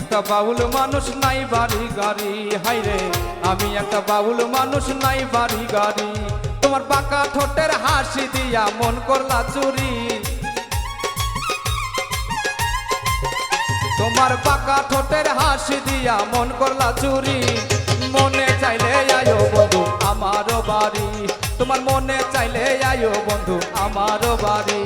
একটা বাউল মানুষ নাই বাড়ি গাড়ি। হাইরে আমি একটা বাউল মানুষ নাই বাড়ি গাড়ি। তোমার পাকা ঠোঁটের হাসি দিয়া মন করলা চুরি। তোমার পাকা ঠোঁটের হাসি দিয়া মন করলা চুরি। মনে চাইলে আয়ো বন্ধু, আমারও বাড়ি। তোমার মনে চাইলে আয়ো বন্ধু, আমারও বাড়ি।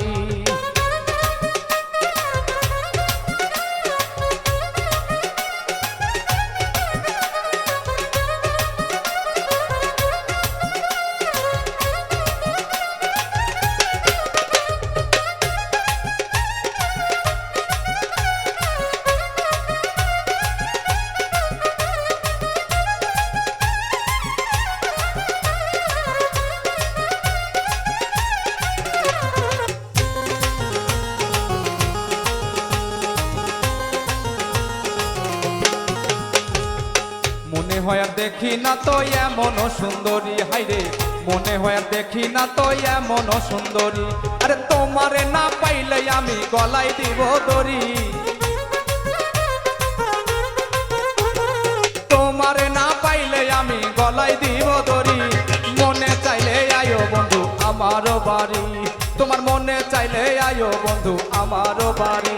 হয় দেখি না তো এমন সুন্দরী। হাইরে মনে হয় দেখি না তো এমন সুন্দরী। আরে তোমারে না পাইলে আমি গলাই দিব দড়ি। তোমারে না পাইলে আমি গলাই দিব দড়ি। মনে চাইলে আয়ো বন্ধু, আমারও বাড়ি। তোমার মনে চাইলে আয়ো বন্ধু, আমারও বাড়ি।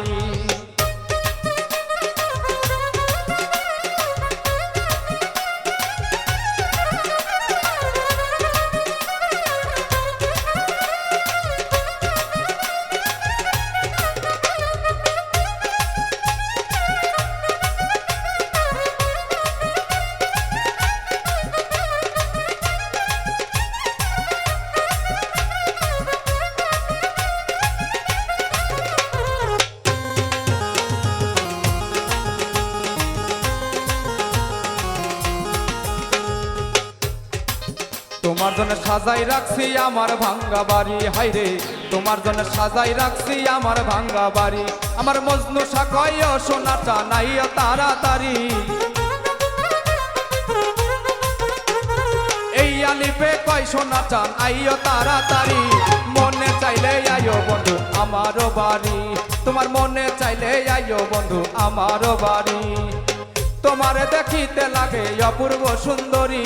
তোমার জন্য সাজাই রাখছি আমার ভাঙ্গা বাড়ি। হাইরে তোমার জন্য সাজাই রাখছি আমার ভাঙ্গা বাড়ি। আমার মজনু শাকয় সোনাটা নাইও তাড়াতাড়ি। এই আলিপে কয় সোনা চান আইও তাড়াতাড়ি। মনে চাইলে আইও বন্ধু, আমারও বাড়ি। তোমার মনে চাইলে আইও বন্ধু, আমারও বাড়ি। তোমারে দেখিতে লাগে অপূর্ব সুন্দরী।